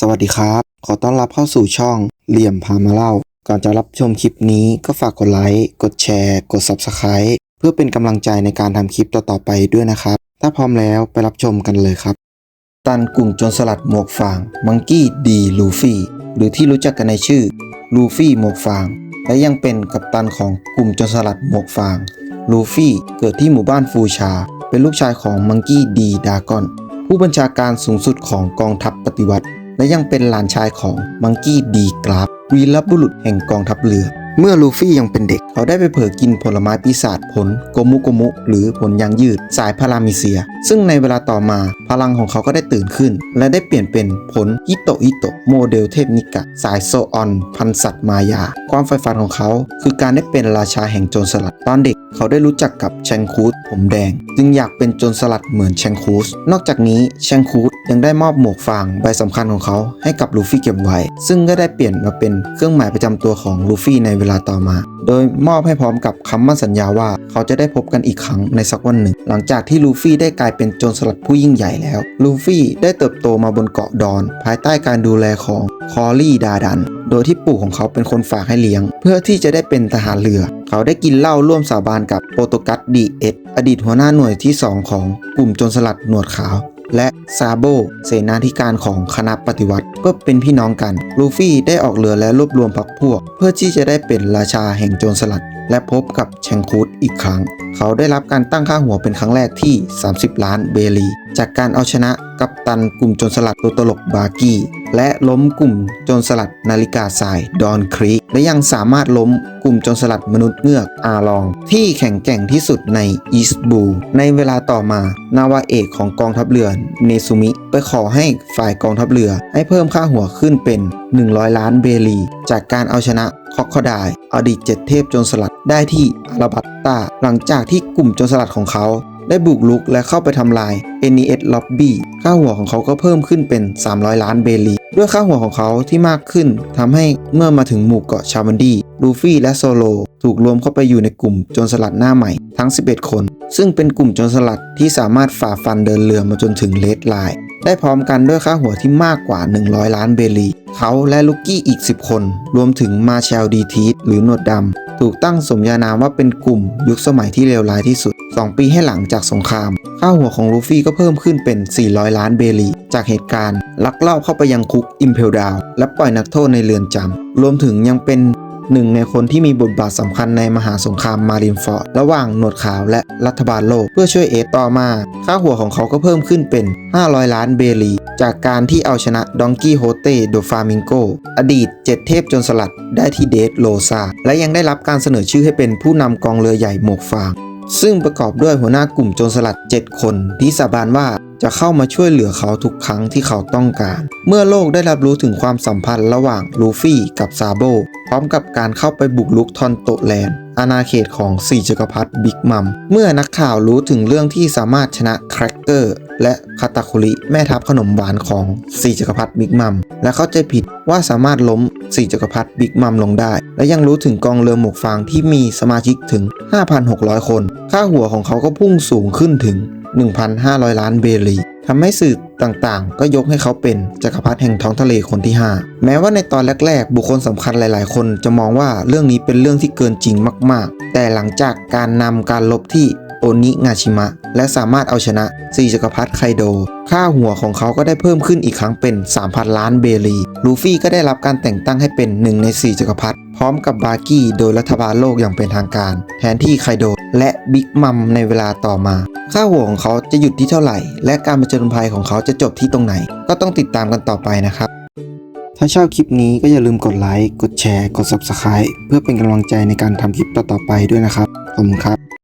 สวัสดีครับ ขอต้อนรับเข้าสู่ช่องเหลี่ยมพามาเล่า ก่อนจะรับชมคลิปนี้ก็ฝากกดไลค์ กดแชร์ กด Subscribe เพื่อเป็นกำลังใจในการทำคลิปต่อๆไปด้วยนะครับ ถ้าพร้อมแล้วไปรับชมกันเลยครับ ตันกลุ่มโจรสลัดหมวกฟางมังกี้ดีลูฟี่หรือที่รู้จักกันในชื่อลูฟี่หมวกฟาง และยังเป็นกัปตันของกลุ่มโจรสลัดหมวกฟางลูฟี่เกิดที่หมู่บ้านฟูชา เป็นลูกชายของมังกี้ดีดากอนผู้บัญชาการสูงสุดของกองทัพปฏิวัติ และยังเป็นหลานชายของมังกี้ดีกราฟวีรบุรุษแห่งกองทัพเรือ เมื่อลูฟี่ยังเป็นเด็ก เขาได้ไปเผลอกินผลไม้ปีศาจผลโกมุโกมุ หรือผลยางยืดสายพารามิเซีย ซึ่งในเวลาต่อมาพลังของเขาก็ได้ตื่นขึ้น และได้เปลี่ยนเป็นผลฮิโตะฮิโตโมเดลเทพนิกะ สายโซออน พันสัตว์มายา ความใฝ่ฝันของเขาคือการได้เป็นราชาแห่งโจรสลัดตอนเด็กเขาได้รู้จักกับแชงคูดผมแดง จึงอยากเป็นโจรสลัดเหมือนแชงคูสนอกจากนี้แชงคูด ยังได้มอบหมวกฟางใบสำคัญของเขาให้กับลูฟี่เก็บไว้ ซึ่งก็ได้เปลี่ยนมาเป็นเครื่องหมายประจำตัวของลูฟี่ในเวลาต่อมา โดยมอบให้พร้อมกับคำมั่นสัญญาว่าเขาจะได้พบกันอีกครั้งในสักวันหนึ่ง หลังจากที่ลูฟี่ได้กลายเป็นโจรสลัดผู้ยิ่งใหญ่แล้ว ลูฟี่ได้เติบโตมาบนเกาะดอน ภายใต้การดูแลของคอรี่ดาดัน โดยที่ปู่ของเขาเป็นคนฝากให้เลี้ยง เพื่อที่จะได้เป็นทหารเรือ เขาได้กินเหล้าร่วมสาบานกับโปรโตกัสดีเอสอดีตหัวหน้าหน่วยที่ 2 ของกลุ่มโจรสลัดหนวดขาว และซาโบเสนาธิการของคณะปฏิวัติเพื่อเป็นพี่น้องกัน ลูฟี่ได้ออกเรือและรวบรวมพรรคพวก เพื่อที่จะได้เป็นราชาแห่งโจรสลัด และพบกับแชงคูดอีกครั้ง เขาได้รับการตั้งค่าหัวเป็นครั้งแรกที่ 30 ล้านเบลี จากการเอาชนะกัปตันกลุ่มโจรสลัดตัวตลกบาร์กี้และล้มกลุ่มโจรสลัดนาฬิกาทรายดอนครีกและยังสามารถล้มกลุ่มโจรสลัดมนุษย์เงือกอาลอง ที่แข็งแกร่งที่สุดในอีสบู ในเวลาต่อมานาวาเอกของกองทัพเรือเนซุมิ ไปขอให้ฝ่ายกองทัพเรือ ให้เพิ่มค่าหัวขึ้นเป็น 100 ล้านเบลี จากการเอาชนะคอกคอดายอดีตเจ็ดเทพโจรสลัดได้ที่อาราบัตตาหลังจากที่กลุ่มโจรสลัดของเขา ได้บุกลุกและเข้าไปทำลาย NES Lobby ค่าหัวของเขาก็เพิ่มขึ้นเป็น 300 ล้านเบลี ด้วยค่าหัวของเขาที่มากขึ้นทำให้เมื่อมาถึงหมู่เกาะชาวันดีลูฟี่และโซโลถูกรวมเข้าไปอยู่ในกลุ่มโจรสลัดหน้าใหม่ทั้ง 11 คน ซึ่งเป็นกลุ่มโจรสลัดที่สามารถฝ่าฟันเดินเรือมาจนถึงเลดไลน์ได้พร้อมกันด้วยค่าหัวที่มากกว่า 100 ล้านเบลี เขาและลูกกี้อีก 10 คน รวมถึงมาเชลดีทีสหรือหนวดดำถูกตั้งสมญานามว่าเป็นกลุ่มยุคสมัยที่เลวร้ายที่สุด 2 ปีให้หลังจากสงคราม ค่าหัวของลูฟี่ก็เพิ่มขึ้นเป็น 400 ล้านเบลี จากเหตุการณ์ ลักลอบเข้าไปยังคุกอิมเพลดาวและปล่อยนักโทษในเรือนจำรวมถึงยังเป็นหนึ่งในคนที่มีบทบาทสำคัญในมหาสงครามมารินฟอร์ดระหว่างหนวดขาวและรัฐบาลโลก เพื่อช่วยเอสต่อมา ค่าหัวของเขาก็เพิ่มขึ้นเป็น 500 ล้านเบลี จากการที่เอาชนะดองกี้โฮเต้โดฟามิงโก อดีตเจ็ดเทพจนสลัดได้ที่เดทโลซา และยังได้รับการเสนอชื่อให้เป็นผู้นำกองเรือใหญ่หมวกฟาง ซึ่งประกอบด้วยหัวหน้ากลุ่มโจรสลัด 7 คนที่สาบานว่าจะเข้ามาช่วยเหลือเขาทุกครั้งที่เขาต้องการ เมื่อโลกได้รับรู้ถึงความสัมพันธ์ระหว่างลูฟี่กับซาโบ พร้อมกับการเข้าไปบุกลุกทอนโตแลนด์ อาณาเขตของสี่จักรพรรดิบิ๊กมัม เมื่อนักข่าวรู้ถึงเรื่องที่สามารถชนะแครกเกอร์ และคาตาคุริแม่ทัพขนมหวานของสี่จักรพรรดิบิ๊กมัม และเข้าใจผิดว่าสามารถล้มสี่จักรพรรดิบิ๊กมัมลงได้ และยังรู้ถึงกองเรือหมวกฟางที่มีสมาชิกถึง 5,600 คน ค่าหัวของเขาก็พุ่งสูงขึ้นถึง 1,500 ล้านเบลีทำให้สื่อต่างๆ ก็ยกให้เขาเป็นจักรพรรดิแห่งท้องทะเลคนที่ 5 แม้ว่าในตอนแรก ๆ บุคคลสำคัญหลาย ๆ คนจะมองว่าเรื่องนี้เป็นเรื่องที่เกินจริงมาก ๆ แต่หลังจากการนำการลบที่ โอนิงาชิมะ และสามารถเอาชนะสี่จักรพรรดิไคโด ค่าหัวของเขาก็ได้เพิ่มขึ้นอีกครั้งเป็น 3,000 ล้านเบลี ลูฟี่ก็ได้รับการแต่งตั้งให้เป็นหนึ่งในสี่จักรพรรดิพร้อมกับบาร์กี้โดยรัฐบาลโลกอย่างเป็นทางการ แทนที่ไคโดและบิ๊กมัมในเวลาต่อมา ค่าหัวของเขาจะหยุดที่เท่าไหร่ และการประจนภัยของเขาจะจบที่ตรงไหน ก็ต้องติดตามกันต่อไปนะครับถ้าชอบคลิปนี้ก็อย่าลืมกดไลค์ กดแชร์ กด Subscribe เพื่อเป็นกำลังใจในการทำคลิปต่อๆไปด้วยนะครับ ขอบคุณครับ